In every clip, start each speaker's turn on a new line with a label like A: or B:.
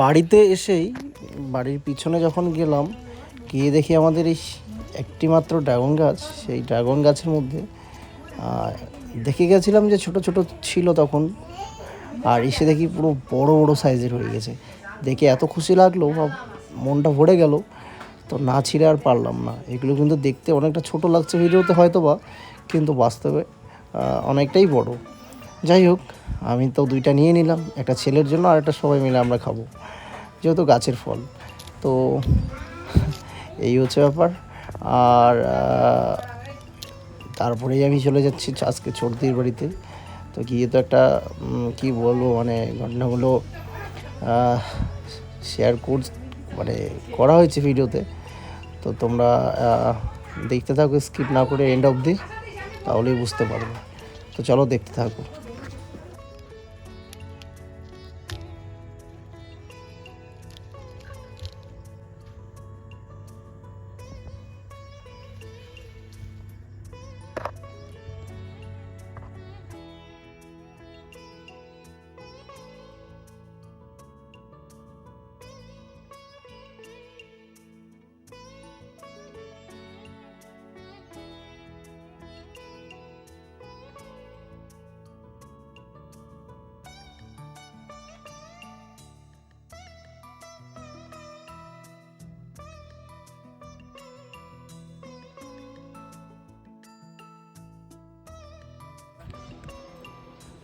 A: বাড়িতে এসেই বাড়ির পিছনে যখন গেলাম, গিয়ে দেখি আমাদের এই একটি মাত্র ড্রাগন গাছ, সেই ড্রাগন গাছের মধ্যে দেখে গেছিলাম যে ছোট ছোট ছিল তখন, আর এসে দেখি পুরো বড় বড় সাইজের হয়ে গেছে। দেখে এত খুশি লাগল, বা মনটা ভরে গেল, তো না ছিঁড়ে আর পারলাম না। এগুলো কিন্তু দেখতে অনেকটা ছোট লাগছে ভিডিওতে হয়তো বা কিন্তু বাস্তবে অনেকটাই বড়। যাই হোক, আমি তো দুইটা নিয়ে নিলাম, একটা ছেলের জন্য আর একটা সবাই মিলে আমরা খাব, যেহেতু গাছের ফল। তো এই হচ্ছে ব্যাপার। আর তারপরেই আমি চলে যাচ্ছি আজকে চর্দির বাড়িতে। তো গিয়ে তো একটা কি বলব মানে ঘটনাগুলো শেয়ার কর মানে করা হয়েছে ভিডিওতে। তো তোমরা দেখতে থাকো স্কিপ না করে এন্ড অবধি, তাহলেই বুঝতে পারবে। তো চলো দেখতে থাকো।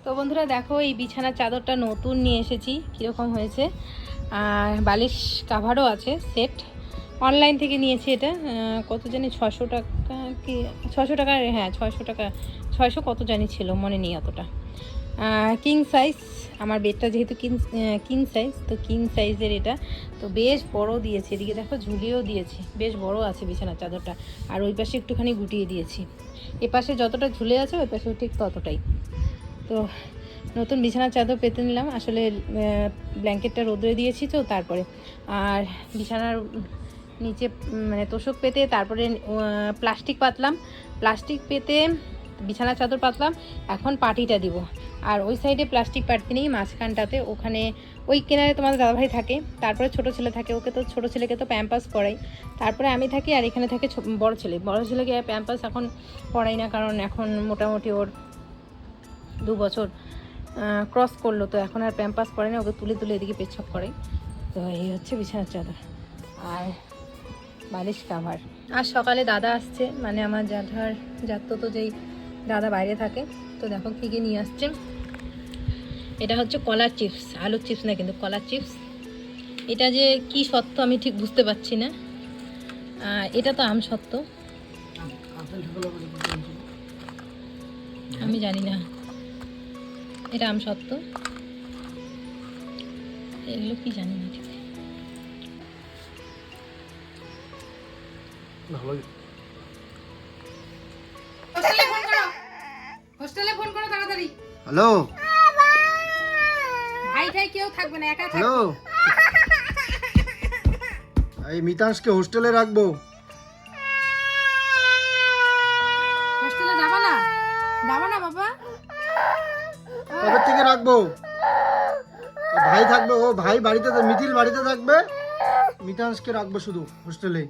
B: তো বন্ধুরা দেখো, এই বিছানার চাদরটা নতুন নিয়ে এসেছি, কীরকম হয়েছে। আর বালিশ কাভারও আছে সেট অনলাইন থেকে নিয়েছি এটা কত জানি ছশো টাকা কি ছশো টাকা হ্যাঁ ছশো টাকা, ছয়শো কত জানি ছিল, মনে নেই অতটা। কিং সাইজ আমার বেডটা যেহেতু কিং কিং সাইজ তো কিং সাইজের এটা। তো বেশ বড় দিয়েছে, এদিকে দেখো ঝুলিয়েও দিয়েছি, বেশ বড় আছে বিছানার চাদরটা। আর ওই পাশে একটুখানি গুটিয়ে দিয়েছি। এ পাশে যতটা ঝুলে আছে, ওই পাশেও ঠিক ততটাই। তো নতুন বিছানার চাদর পেতে নিলাম। আসলে ব্ল্যাঙ্কেটটা রোদরে দিয়েছি তো তারপরে। আর বিছানার নিচে মানে তোষক পেতে তারপরে প্লাস্টিক পাতলাম। প্লাস্টিক পেতে বিছানার চাদর পাতলাম। এখন পাটিটা দিব। আর ওই সাইডে প্লাস্টিক পাটতে নেই, মাঝখানটাতে। ওখানে ওই কেনারে তোমাদের দাদাভাই থাকে। তারপরে ছোট ছেলে থাকে। ওকে তো ছোট ছেলেকে তো প্যাম্পাস পড়াই। তারপরে আমি থাকি আর এখানে থাকে বড় ছেলে। বড় ছেলেকে প্যাম্পাস এখন পড়াই না, কারণ এখন মোটামুটি ওর দু বছর ক্রস করল। তো এখন আর প্যাম্পাস পরে না ওকে তুলে তুলে এদিকে পেচ্ছাপ করে। তো এই হচ্ছে বিছানার চাদর। আর বালিশ কাভার আর সকালে দাদা আসছে মানে আমার জাধার যাত্র তো যেই দাদা বাইরে থাকে। তো দেখো কী কী নিয়ে আসছে। এটা হচ্ছে কলার চিপস আলুর চিপস না কিন্তু কলার চিপস। এটা যে কি সত্য আমি ঠিক বুঝতে পারছি না। এটা তো আম সত্য। আমি জানি না। এটা আম সত্য এগুলো কি জানি না ঠিক ফোন করো। হোস্টেলে ফোন করো তাড়াতাড়ি।
A: হ্যালো।
B: ভাই ভাই কেউ থাকবে না একা থাকবে
A: হ্যালো। এই মিতাংশকে হোস্টেলে রাখব। কবে থেকে রাখব ও ভাই থাকবে ও ভাই বাড়িতে মিথিল বাড়িতে থাকবে। মিতাংশকে রাখব শুধু হোস্টেলে।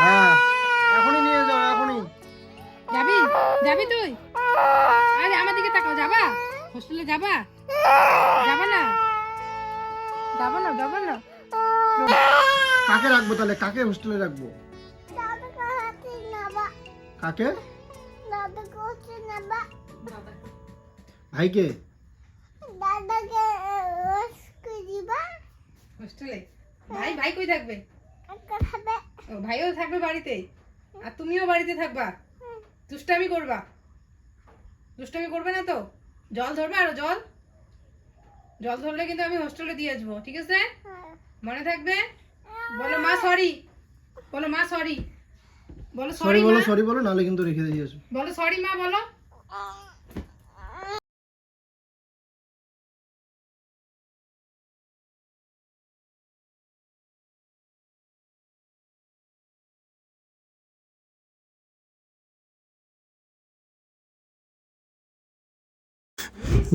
A: হ্যাঁ এখনই নিয়ে যাও এখনই।
B: যাবি? যাবি তুই? আরে আমার দিকে তাকাও যাবা? হোস্টেলে যাবা? যাবা না? যাবা না যাবা না।
A: কাকে রাখব তাহলে? কাকে হোস্টেলে রাখব? কাকে? ভাইকে?
B: হোস্টেলে? ভাই ভাই কই থাকবে? ও ভাইও থাকবে বাড়িতে? আর তুমিও বাড়িতে থাকবা? দুষ্টামি করবা? দুষ্টামি করবে না তো? জল ধরবে আরও জল? জল ধরলে কিন্তু আমি হোস্টেলে দিয়ে আসব ঠিক আছে? মনে থাকবে? বলো মা সরি বলো মা সরি বলো
A: সরি বলো সরি বলো নাহলে কিন্তু রেখে দিয়ে আসব
B: বলো সরি মা বলো।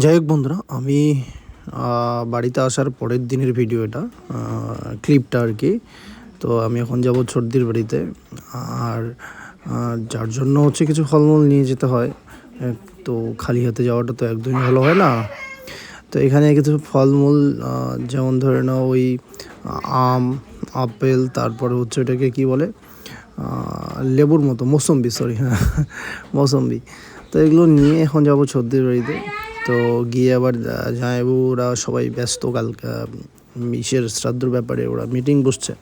A: যাই হোক বন্ধুরা আমি আহ, বাড়িতে আসার পরের দিনের ভিডিও এটা ক্লিপটা আর কি। তো আমি এখন যাব সর্দির বাড়িতে। আর যার জন্য হচ্ছে কিছু ফলমূল নিয়ে যেতে হয়। তো খালি হাতে যাওয়াটা তো একদমই ভালো হয় না। তো এখানে কিছু ফলমূল যেমন ধরে নাও ওই আম, আপেল, তারপরে হচ্ছে ওটাকে কি বলে লেবুর মতো, মৌসম্বি সরি হ্যাঁ মৌসম্বি। তো এগুলো নিয়ে এখন যাব সর্দির বাড়িতে। তো গিয়ে আবার জামাইবু ওরা সবাই ব্যস্ত কাল ইসের শ্রাদ্ধর ব্যাপারে ওরা মিটিং বসছে।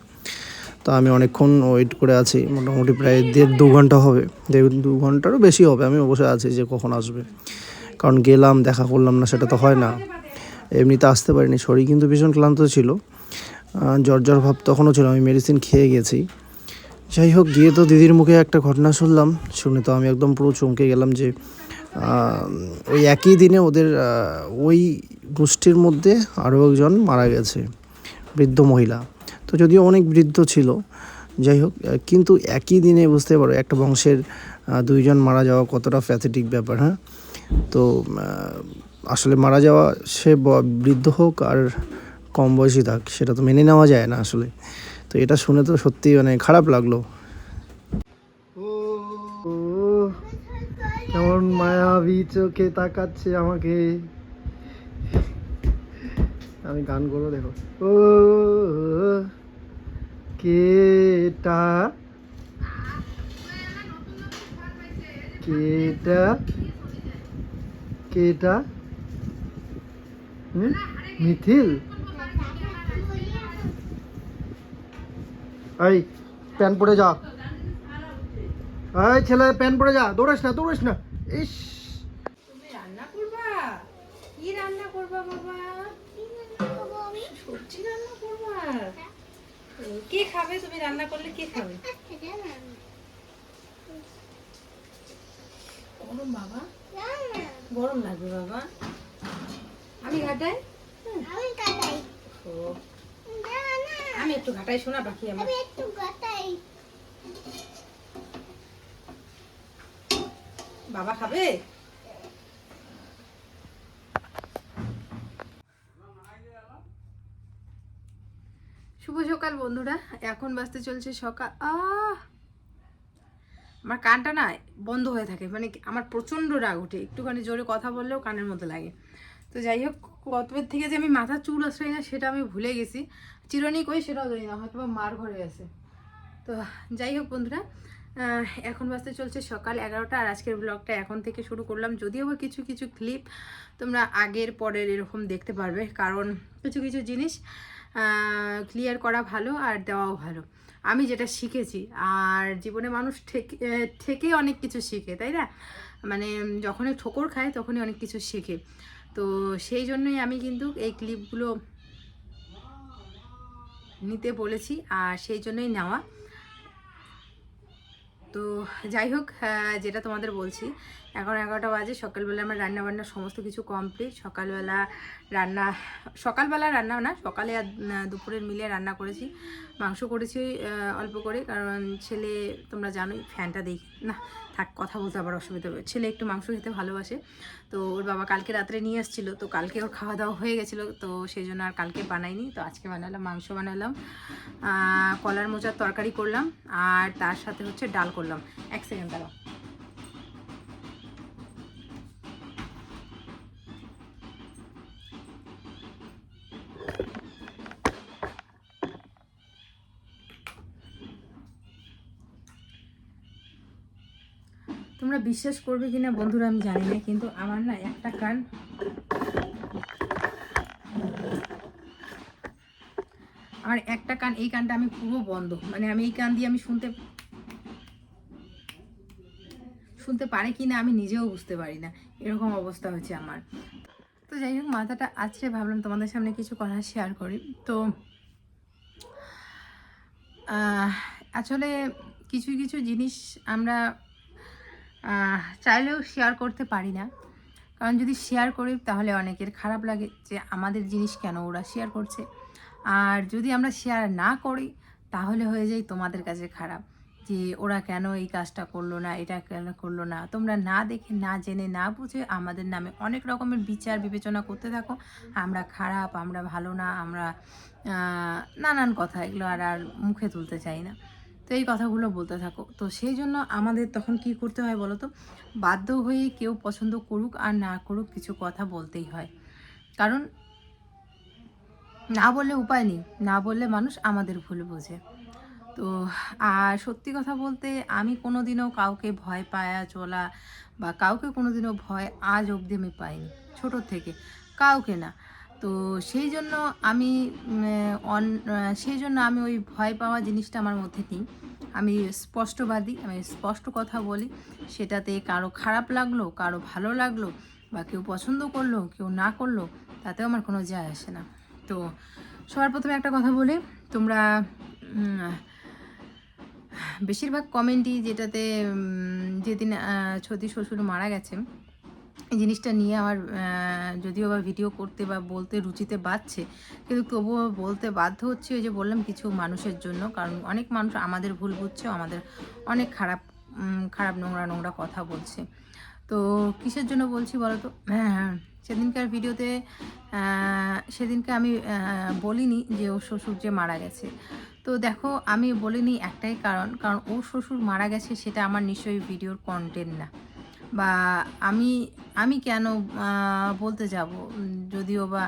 A: তো আমি অনেকক্ষণ ওয়েট করে আছি। মোটামুটি প্রায় দেড় দু ঘণ্টা হবে। দেড় দু ঘন্টারও বেশি হবে আমি বসে আছি যে কখন আসবে। কারণ গেলাম, দেখা করলাম না, সেটা তো হয় না। এমনিতে আসতে পারিনি, শরীর কিন্তু ভীষণ ক্লান্ত ছিল। জ্বর জ্বর ভাব তখনও ছিল, আমি মেডিসিন খেয়ে গেছি। যাই হোক, গিয়ে তো দিদির মুখে একটা ঘটনা শুনলাম। শুনে তো আমি একদম পুরো চমকে গেলাম যে ওই একই দিনে ওদের ওই গোষ্ঠীর মধ্যে আরও একজন মারা গেছে, বৃদ্ধ মহিলা। তো যদিও অনেক বৃদ্ধ ছিল, যাই হোক কিন্তু একই দিনে বুঝতে পারো একটা বংশের দুইজন মারা যাওয়া কতটা প্যাথেটিক ব্যাপার হ্যাঁ? তো আসলে মারা যাওয়া সে বৃদ্ধ হোক আর কম বয়সী থাক, সেটা তো মেনে নেওয়া যায় না আসলে। তো এটা শুনে তো সত্যি মানে খারাপ লাগল। কেমন মায়াবী চোখে তাকাচ্ছে আমাকে। আমি গান করব দেখো। ও কেটা কেটা কেটা হুম? মিথিল? এই প্যান পরে যা। এই ছেলে প্যান পরে যা। দৌড়াস না দৌড়াস না। ইস।
B: তুমি রান্না করবা? কি রান্না করবা বাবা? সবজি রান্না করবা? কে খাবে? তুমি রান্না করলে কে খাবে? গরম বাবা। গরম লাগবে বাবা। আমি ঘাটাই? ও। আমি একটু ঘাটাই শোনা পাখি আমার। বাবা খাবে শুভ সকাল বন্ধুরা, এখন বাজতে চলছে সকাল, আহ! আমার কানটা না বন্ধ হয়ে থাকে মানে আমার প্রচণ্ড রাগ ওঠে, একটুখানি জোরে কথা বললেও কানের মতো লাগে। তো যাই হোক, কতবার থেকে যে আমি মাথা চুল আসলে না, সেটা আমি ভুলে গেছি। চিরনি কই সেটাও জানি না হয়তো মার ঘরে আছে। তো যাই হোক বন্ধুরা এখন বাজতে চলছে সকাল এগারোটা, আর আজকের ব্লগটা এখন থেকে শুরু করলাম। যদিও বা কিছু কিছু ক্লিপ তোমরা আগের, পরের এরকম দেখতে পারবে, কারণ কিছু কিছু জিনিস ক্লিয়ার করা ভালো আর দেওয়াও ভালো। আমি যেটা শিখেছি, আর জীবনে মানুষ থেকে অনেক কিছু শিখে, তাই না? মানে যখনই ঠোকর খায় তখনই অনেক কিছু শেখে। তো সেই জন্যই আমি কিন্তু এই ক্লিপগুলো নিতে বলেছি, আর সেই জন্যই নেওয়া। তো যাই হোক যেটা তোমাদের বলছি এখন এগারোটা বাজে, সকালবেলা আমার রান্না বান্না সমস্ত কিছু কমপ্লিট সকালবেলা রান্না সকালবেলা রান্না না, সকালে আর দুপুরের মিলে রান্না করেছি। মাংস করেছি অল্প করে, কারণ ছেলে, তোমরা জানোই, ফ্যানটা দেখি, না, থাক, কথা বলতে আবার অসুবিধা হবে। ছেলে একটু মাংস খেতে ভালোবাসে, তো ওর বাবা কালকে রাত্রে নিয়ে এসেছিল, তো কালকে ওর খাওয়া দাওয়া হয়ে গেছিল, তো সেই জন্য আর কালকে বানাইনি, তো আজকে বানালাম, মাংস বানালাম কলার মোচার তরকারি করলাম, আর তার সাথে হচ্ছে ডাল করলাম। এক সেকেন্ড দাঁড়াও। তোমরা বিশ্বাস করবে কিনা বন্ধুরা আমি জানি না, কিন্তু আমার না একটা কান আমার একটা কান, এই কানটা আমি পুরো বন্ধ। মানে আমি এই কান দিয়ে আমি শুনতে শুনতে পারে কি না আমি নিজেও বুঝতে পারি না। এরকম অবস্থা হয়েছে আমার। তো যাই হোক, মাথাটা আছড়ে ভাবলাম তোমাদের সামনে কিছু কথা শেয়ার করি। তো আসলে কিছু কিছু জিনিস আমরা চাইলেও শেয়ার করতে পারি না। কারণ যদি শেয়ার করি, তাহলে অনেকের খারাপ লাগে যে, আমাদের জিনিস কেন ওরা শেয়ার করছে? আর যদি আমরা শেয়ার না করি, তাহলে হয়ে যায় তোমাদের কাছে খারাপ। যে, ওরা কেন এই কাজটা করল না, এটা কেন করল না? তোমরা না দেখে, না জেনে, না বুঝে আমাদের নামে অনেক রকমের বিচার, বিবেচনা করতে থাকো। আমরা খারাপ, আমরা ভালো না, আমরা নানান কথা, এগুলো আর আর মুখে তুলতে চাই না। তো এই কথাগুলো বলতে থাকো। তো সেই জন্য আমাদের তখন কি করতে হয় বলো তো? বাধ্য হয়ে কেউ পছন্দ করুক আর না করুক কিছু কথা বলতেই হয়। কারণ না বললে উপায় নেই, না বললে মানুষ আমাদের ভুল বোঝে। তো আর সত্যি কথা বলতে আমি কোনোদিনও কাউকে ভয় পায়া চলা বা কাউকে কোনোদিনও ভয় আজ অবধি আমি পাইনি ছোটোর থেকে, কাউকে না। তো সেই জন্য আমি অন সেই জন্য আমি ওই ভয় পাওয়া জিনিসটা আমার মধ্যে নেই। আমি স্পষ্টবাদী, আমি স্পষ্ট কথা বলি। সেটাতে কারও খারাপ লাগল, কারও ভালো লাগল, বা কেউ পছন্দ করল, কেউ না করল, তাতেও আমার কোনো যায় আসে না। তো সবার প্রথমে একটা কথা বলি, তোমরা বেশিরভাগ কমেন্টই যেটাতে যেদিন সতী শ্বশুর মারা গেছে এই জিনিসটা নিয়ে আমার যদিও বা ভিডিও করতে বা বলতে রুচিতে বাড়ছে, কিন্তু তবুও বলতে বাধ্য হচ্ছে ওই যে বললাম কিছু মানুষের জন্য, কারণ অনেক মানুষ আমাদের ভুল বুঝছে আমাদের অনেক খারাপ খারাপ নোংরা নোংরা কথা বলছে। তো কিসের জন্য বলছি বলো তো সেদিনকার ভিডিওতে সেদিনকে আমি বলিনি যে ও শ্বশুর যে মারা গেছে। তো দেখো, আমি বলিনি একটাই কারণ কারণ ও শ্বশুর মারা গেছে সেটা আমার নিশ্চয়ই ভিডিওর কন্টেন্ট না। বা আমি আমি কেন বলতে যাব? যদিও বা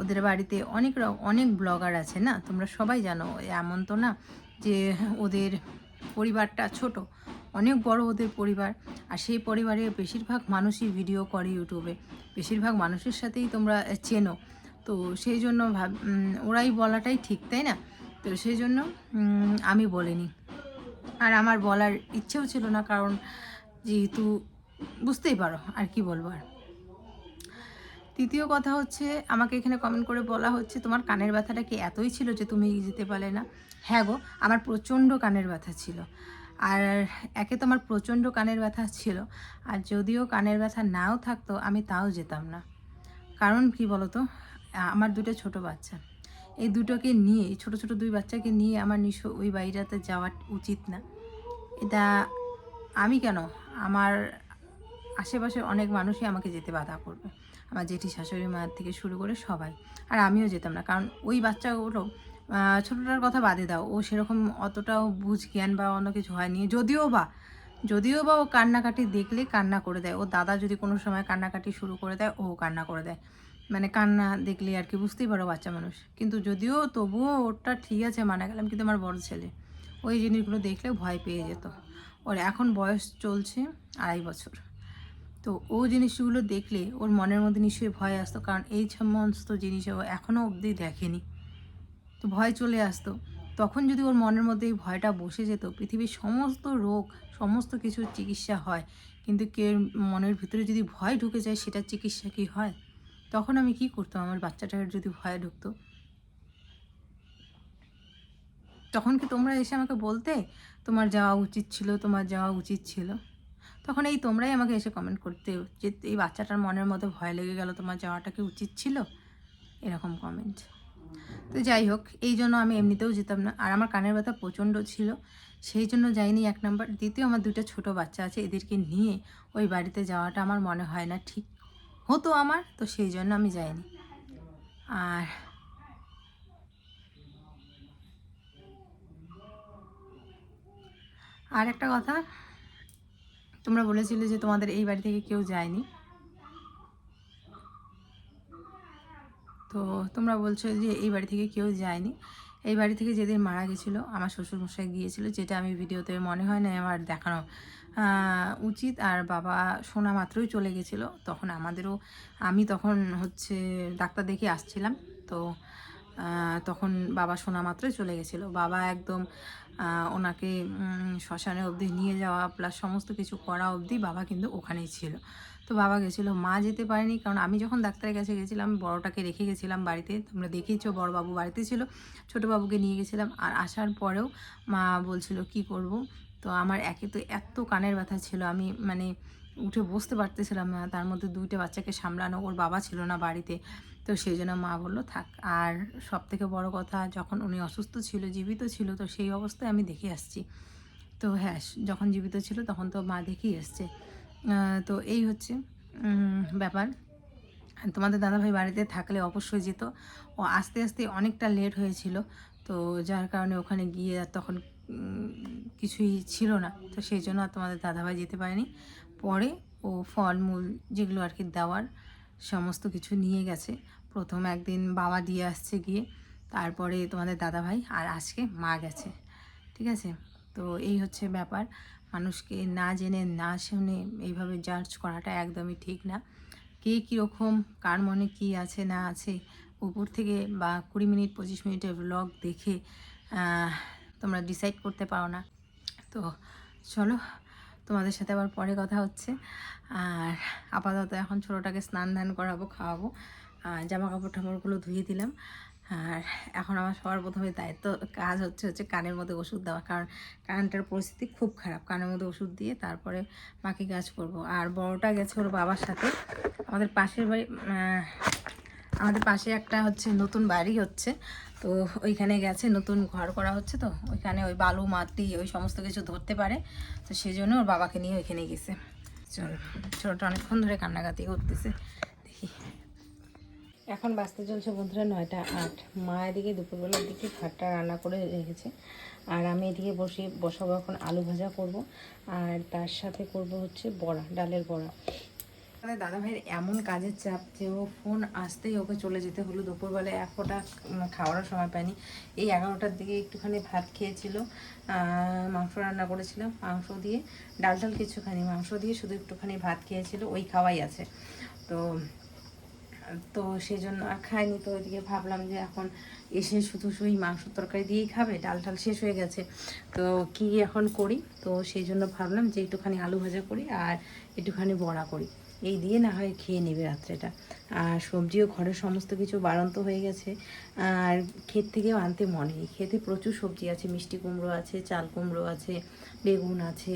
B: ওদের বাড়িতে অনেক অনেক ব্লগার আছে না? তোমরা সবাই জানো, এমন তো না যে ওদের পরিবারটা ছোট। অনেক বড় ওদের পরিবার। আর সেই পরিবারের বেশিরভাগ মানুষই ভিডিও করে ইউটিউবে। বেশিরভাগ মানুষের সাথেই তোমরা চেনো। তো সেই জন্য ভাব ওরাই বলাটাই ঠিক, তাই না? তো সেই জন্য আমি বলিনি। আর আমার বলার ইচ্ছেও ছিল না, কারণ যেহেতু বুঝতেই পারো আর কি বলব আর। তৃতীয় কথা হচ্ছে, আমাকে এখানে কমেন্ট করে বলা হচ্ছে, তোমার কানের ব্যথাটা কি এতই ছিল যে তুমি যেতে পারলে না? হ্যাঁ গো, আমার প্রচণ্ড কানের ব্যথা ছিল। আর একে তো আমার প্রচণ্ড কানের ব্যথা ছিল, আর যদিও কানের ব্যথা নাও থাকতো, আমি তাও যেতাম না। কারণ কি বলতো, আমার দুটো ছোট বাচ্চা। এই দুটোকে নিয়ে, ছোটো ছোটো দুই বাচ্চাকে নিয়ে আমার নিশ ওই বাড়িটাতে যাওয়া উচিত না। এটা আমি কেন? আমার আশেপাশে অনেক মানুষই আমাকে যেতে বাধা করবে। আমার জেঠি শাশুড়ি মায়ের থেকে শুরু করে সবাই। আর আমিও যেতাম না। কারণ ওই বাচ্চাগুলো ছোটটার কথা বাদে দাও। ও সেরকম অতটাও বুঝ জ্ঞান বা অন্য কিছু হয়নি। যদিও বা যদিও বা ও কান্নাকাটি দেখলে কান্না করে দেয়। ও দাদা যদি কোনো সময় কান্নাকাটি শুরু করে দেয়, ও কান্না করে দেয়। মানে কান্না দেখলে আর কি বুঝতেই পারো বাচ্চা মানুষ। কিন্তু যদিও তবুও ওটা ঠিক আছে, মানা গেলাম। কিন্তু আমার বড় ছেলে, ওই জিনিসগুলো দেখলে ভয় পেয়ে যেত। ওর এখন বয়স চলছে আড়াই বছর। তো ও জিনিসগুলো দেখলে ওর মনের মধ্যে নিশ্চয়ই ভয় আসতো, কারণ এই সমস্ত জিনিস ও এখনও অবধি দেখেনি। তো ভয় চলে আসতো। তখন যদি ওর মনের মধ্যে এই ভয়টা বসে যেত, পৃথিবীর সমস্ত রোগ, সমস্ত কিছুর চিকিৎসা হয়, কিন্তু কে মনের ভিতরে যদি ভয় ঢুকে যায় সেটার চিকিৎসা কি হয়? তখন আমি কি করতাম? আমার বাচ্চাটার যদি ভয় ঢুকতো। তখন কি তোমরা এসে আমাকে বলতে, তোমার যাওয়া উচিত ছিল, তোমার যাওয়া উচিত ছিল তখন এই তোমরাই আমাকে এসে কমেন্ট করতে যে এই বাচ্চাটার মনের মধ্যে ভয় লেগে গেল, তোমার যাওয়াটা কি উচিত ছিল? এরকম কমেন্ট তো যাই হোক, এই জন্য আমি এমনিতেও যেতাম না। আর আমার কানের ব্যথা প্রচণ্ড ছিল। সেই জন্য যাইনি এক নম্বর দ্বিতীয় আমার দুটো ছোট বাচ্চা আছে, এদেরকে নিয়ে ওই বাড়িতে যাওয়াটা আমার মনে হয় না ঠিক হতো আমার, তো সেই জন্য আমি যাইনি। আর আর একটা কথা তোমরা বলেছিলে যে তোমাদের এই বাড়ি থেকে কেউ যায়নি। তো তোমরা বলছো যে এই বাড়ি থেকে কেউ যায়নি। এই বাড়ি থেকে যেদিন মারা গেছিল, আমার শ্বশুরমশাই গিয়েছিল, যেটা আমি ভিডিওতে মনে হয় না আমার দেখানো উচিত। আর বাবা শোনা মাত্রই চলে গেছিল, তখন আমাদেরও, আমি তখন হচ্ছে ডাক্তার দেখে আসছিলাম। তো তখন বাবা শোনা মাত্রই চলে গেছিল। বাবা একদম ওনাকে শ্মশানে অবধি নিয়ে যাওয়া প্লাস সমস্ত কিছু করা অবধি বাবা কিন্তু ওখানেই ছিল। তো বাবা গেছিল, মা যেতে পারেনি কারণ আমি যখন ডাক্তারের কাছে গেছিলাম, বড়টাকে রেখে গেছিলাম বাড়িতে, তোমরা দেখেইছো বড় বাবু বাড়িতে ছিল বাবুকে নিয়ে গেছিলাম আর আসার পরেও মা বলছিল, কি করব? তো আমার একে তো এত কানের ব্যথা ছিল, আমি মানে উঠে বসতে পারতেছিলাম না, তার মধ্যে দুইটা বাচ্চাকে সামলানো, ওর বাবা ছিল না বাড়িতে। তো সেই জন্য মা বলল, থাক। আর সব থেকে বড় কথা, যখন উনি অসুস্থ ছিল, জীবিত ছিল, তো সেই অবস্থায় আমি দেখে আসছি। তো হ্যাঁ যখন জীবিত ছিল, তখন তো মা দেখেই এসছে তো এই হচ্ছে ব্যাপার। তোমাদের দাদাভাই বাড়িতে থাকলে অবশ্যই যেত। ও আস্তে আস্তে অনেকটা লেট হয়েছিল, তো যার কারণে ওখানে গিয়ে আর তখন কিছুই ছিল না। তো সেই জন্য আর তোমাদের দাদাভাই যেতে পারেনি। পরে ও ফলমূল যেগুলো আর কি দেওয়ার সমস্ত কিছু নিয়ে গেছে। প্রথম একদিন বাবা দিয়ে আসছে গিয়ে, তারপরে তোমাদের দাদাভাই আর আজকে মা গেছে। ঠিক আছে? তো এই হচ্ছে ব্যাপার। মানুষকে না জেনে, না শুনে এইভাবে জাজ করাটা একদমই ঠিক না। কে কীরকম, কার মনে কী আছে, না আছে, উপর থেকে বা কুড়ি মিনিট, পঁচিশ মিনিটের ব্লগ দেখে তোমরা ডিসাইড করতে পারো না। তো চলো তোমাদের সাথে আবার পরে কথা হচ্ছে। আর আপাতত এখন ছোটোটাকে স্নান ধান করাবো, খাওয়াবো। জামা কাপড় টাপড়গুলো ধুয়ে দিলাম। আর এখন আমার সবার প্রথমে দায়িত্ব কাজ হচ্ছে হচ্ছে কানের মধ্যে ওষুধ দেওয়া। কারণ কানটার পরিস্থিতি খুব খারাপ, কানের মধ্যে ওষুধ দিয়ে তারপরে বাকি কাজ করব। আর বড়টা গেছে ওর বাবার সাথে। আমাদের পাশের বাড়ি আমাদের পাশে একটা হচ্ছে নতুন বাড়ি হচ্ছে, তো ওইখানে গেছে, নতুন ঘর করা হচ্ছে তো, ওইখানে ওই বালু, মাটি, ওই সমস্ত কিছু ধরতে পারে, তো সেই জন্য ওর বাবাকে নিয়ে ওইখানে গেছে। চল, ছোটোটা অনেকক্ষণ ধরে কান্নাকাতি করতেছে, দেখি। এখন বাঁচতে চলছে বন্ধুরা নয়টা আট। মা এদিকে দুপুরবেলার দিকে ভাতটা রান্না করে রেখেছে, আর আমি এদিকে বসে, বসাবো এখন আলু ভাজা করব, আর তার সাথে করব হচ্ছে বড়া, ডালের বড়া। আমাদের দাদা ভাইয়ের এমন কাজের চাপ যে ও ফোন আসতেই ওকে চলে যেতে হলো। দুপুরবেলায় এক ফোঁটা খাওয়ারও সময় পায়নি। এই এগারোটার দিকে একটুখানি ভাত খেয়েছিল মাংস রান্না করেছিলাম, মাংস দিয়ে, ডাল ডাল কিছুখানি, মাংস দিয়ে শুধু একটুখানি ভাত খেয়েছিল, ওই খাওয়াই আছে। তো তো সেই জন্য আর খাইনি তো ওইদিকে ভাবলাম যে এখন এসে শুধু শুধু মাংস তরকারি দিয়েই খাবে, ডাল টাল শেষ হয়ে গেছে। তো কি এখন করি? তো সেই জন্য ভাবলাম যে একটুখানি আলু ভাজা করি আর একটুখানি বড়া করি। এই দিয়ে না হয় খেয়ে নেবে রাত্রেটা। আর সবজিও ঘরের সমস্ত কিছু বাড়ন্ত হয়ে গেছে। আর ক্ষেত থেকেও আনতে মনে নেই। খেতে প্রচুর সবজি আছে, মিষ্টি কুমড়ো আছে, চাল কুমড়ো আছে, বেগুন আছে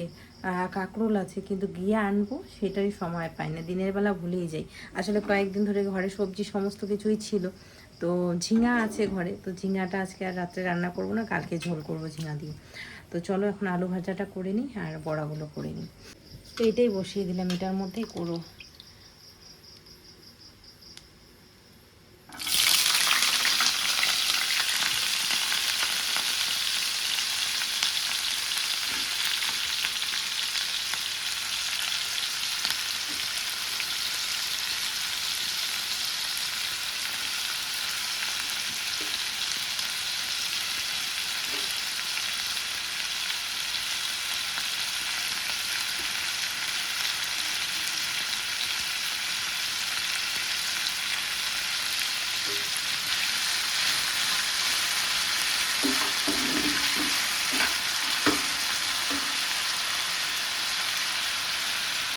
B: কাঁকরোল আছে। কিন্তু গিয়ে আনব, সেটারই সময় পাই না। দিনের বেলা ভুলেই যাই। আসলে কয়েকদিন ধরে ঘরে সবজি সমস্ত কিছুই ছিল। তো ঝিঙা আছে ঘরে। তো ঝিঙাটা আজকে আর রাত্রে রান্না করব না, কালকে ঝোল করব ঝিঙা দিয়ে। তো চলো এখন আলু ভাজাটা করে নিই আর বড়াগুলো করে নিই। তো এটাই বসিয়ে দিলাম। এটার মধ্যেই করো।